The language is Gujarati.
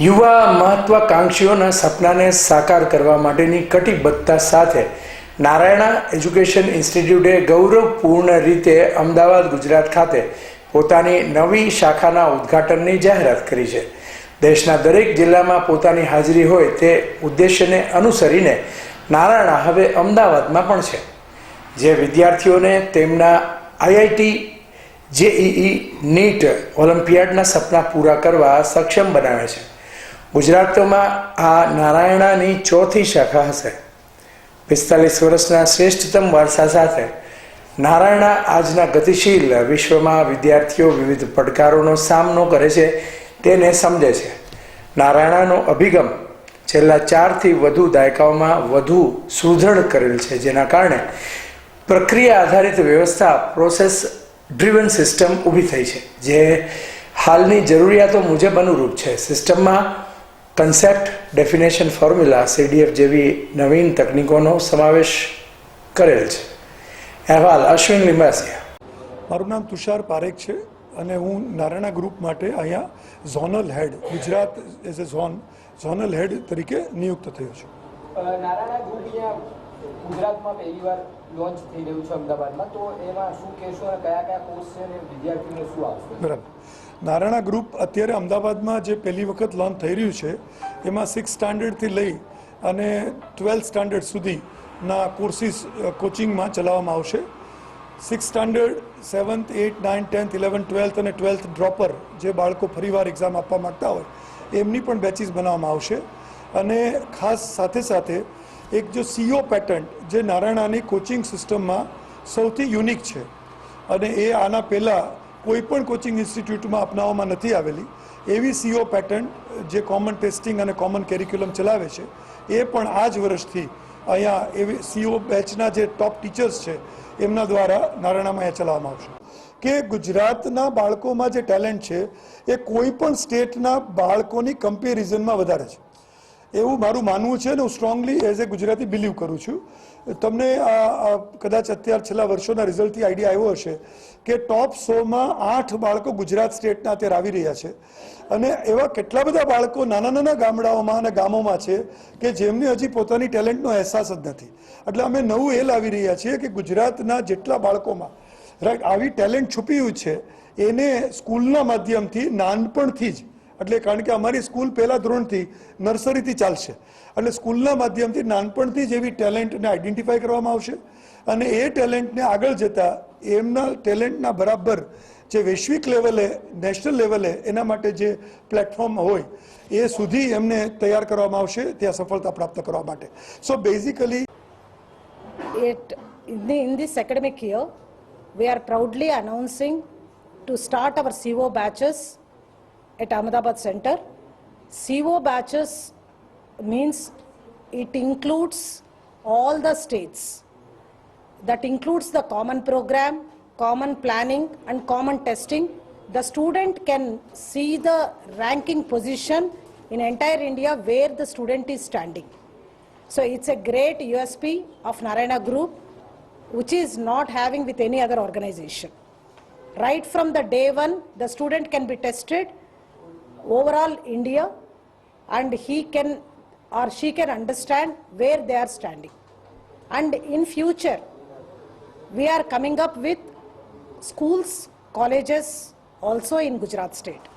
યુવા મહત્વાકાંક્ષીઓના સપનાને સાકાર કરવા માટેની કટિબદ્ધતા સાથે નારાયણા એજ્યુકેશન ઇન્સ્ટિટ્યૂટે ગૌરવપૂર્ણ રીતે અમદાવાદ, ગુજરાત ખાતે પોતાની નવી શાખાના ઉદ્ઘાટનની જાહેરાત કરી છે. દેશના દરેક જિલ્લામાં પોતાની હાજરી હોય તે ઉદ્દેશ્યને અનુસરીને નારાયણા હવે અમદાવાદમાં પણ છે. જે વિદ્યાર્થીઓને તેમના આઈઆઈટી, જેઈઈ, નીટ, ઓલિમ્પિયાડના સપના પૂરા કરવા સક્ષમ બનાવે છે. ગુજરાતમાં આ નારાયણાની ચોથી શાખા હશે. પિસ્તાલીસ વર્ષના શ્રેષ્ઠતમ વારસા સાથે નારાયણા આજના ગતિશીલ વિશ્વમાં વિદ્યાર્થીઓ વિવિધ પડકારોનો સામનો કરે છે તેને સમજે છે. નારાયણાનો અભિગમ છેલ્લા ચારથી વધુ દાયકાઓમાં વધુ સુદૃઢ કરેલ છે, જેના કારણે પ્રક્રિયા આધારિત વ્યવસ્થા પ્રોસેસ ડ્રીવન સિસ્ટમ ઊભી થઈ છે, જે હાલની જરૂરિયાતો મુજબ અનુરૂપ છે. સિસ્ટમમાં કન્સેપ્ટ ડેફિનેશન ફોર્મ્યુલા સીડીએફ જેવી નવીન તકનીકોનો સમાવેશ કરેલ છે. અહેવાલ અશ્વિન લિંબાસિયા. મારું નામ તુષાર પારેખ છે અને હું નારાયણા ગ્રુપ માટે અહીંયા zonal head Gujarat as a zone zonal head તરીકે નિયુક્ત થયો છું. નારાયણા ગ્રુપ ગુજરાતમાં પહેલી વાર લોન્ચ થઈ રહ્યું છે અમદાવાદમાં. તો એમાં શું કહેશો અને કયા કયા કોર્સ છે અને વિદ્યાર્થીઓને શું આવશે? બરાબર. નારાયણા ગ્રુપ અત્યારે અમદાવાદમાં જે પહેલી વખત લોન્ચ થઈ રહ્યું છે, એમાં સિક્સ સ્ટાન્ડર્ડથી લઈ અને ટ્વેલ્થ સ્ટાન્ડર્ડ સુધીના કોર્સિસ કોચિંગમાં ચલાવવામાં આવશે. Six standard seventh eight nine tenth eleven twelfth અને ટ્વેલ્થ ડ્રોપર જે બાળકો ફરીવાર એક્ઝામ આપવા માગતા હોય, એમની પણ બેચીસ બનાવવામાં આવશે. અને ખાસ સાથે સાથે એક જો સીઓ પેટર્ન જે નારાયણાની કોચિંગ સિસ્ટમમાં સૌથી યુનિક છે, અને એ આના પહેલાં કોઈ પણ કોચિંગ ઇન્સ્ટિટ્યૂટમાં અપનાવવામાં નથી આવેલી. એવી સીઓ પેટર્ન, જે કોમન ટેસ્ટિંગ અને કોમન કેરિક્યુલમ ચલાવે છે, એ પણ આ જ વર્ષથી અહીંયા એવી સીઓ બેચના જે ટોપ ટીચર્સ છે, એમના દ્વારા નારાયણામાં અહીંયા ચલાવવામાં આવશે. કે ગુજરાતના બાળકોમાં જે ટેલેન્ટ છે, એ કોઈ પણ સ્ટેટના બાળકોની કમ્પેરિઝનમાં વધારે છે. એવું મારું માનવું છે અને હું strongly as a Gujarati believe કરું છું. તમને આ કદાચ અત્યાર છેલ્લા વર્ષોના રિઝલ્ટથી આઈડિયા આવ્યો હશે કે ટોપ સોમાં આઠ બાળકો ગુજરાત સ્ટેટના અત્યારે આવી રહ્યા છે. અને એવા કેટલા બધા બાળકો નાના નાના ગામડાઓમાં અને ગામોમાં છે કે જેમને હજી પોતાની ટેલેન્ટનો અહેસાસ જ નથી. એટલે અમે નવું એ લાવી રહ્યા છીએ કે ગુજરાતના જેટલા બાળકોમાં રાઈટ આવી ટેલેન્ટ છુપ્યું છે, એને સ્કૂલના માધ્યમથી નાનપણથી જ એટલે કારણ કે અમારી સ્કૂલ પહેલા ધોરણથી નર્સરીથી ચાલશે. એટલે સ્કૂલના માધ્યમથી નાનપણથી જ એવી ટેલેન્ટને આઈડેન્ટિફાઈ કરવામાં આવશે અને એ ટેલેન્ટને આગળ જતા એમના ટેલેન્ટના બરાબર જે વૈશ્વિક લેવલે નેશનલ લેવલે એના માટે જે પ્લેટફોર્મ હોય એ સુધી એમને તૈયાર કરવામાં આવશે ત્યાં સફળતા પ્રાપ્ત કરવા માટે. So basically it in, this academic year we are proudly announcing to start our CO at Ahmedabad Center. CO batches means it includes all the states. That includes the common program, common planning, and common testing. The student can see the ranking position in entire India where the student is standing. So it's a great USP of Narayana Group, which is not having with any other organization. Right from the day one, the student can be tested overall India, and he can or she can understand where they are standing. And in future, we are coming up with schools, colleges also in Gujarat state.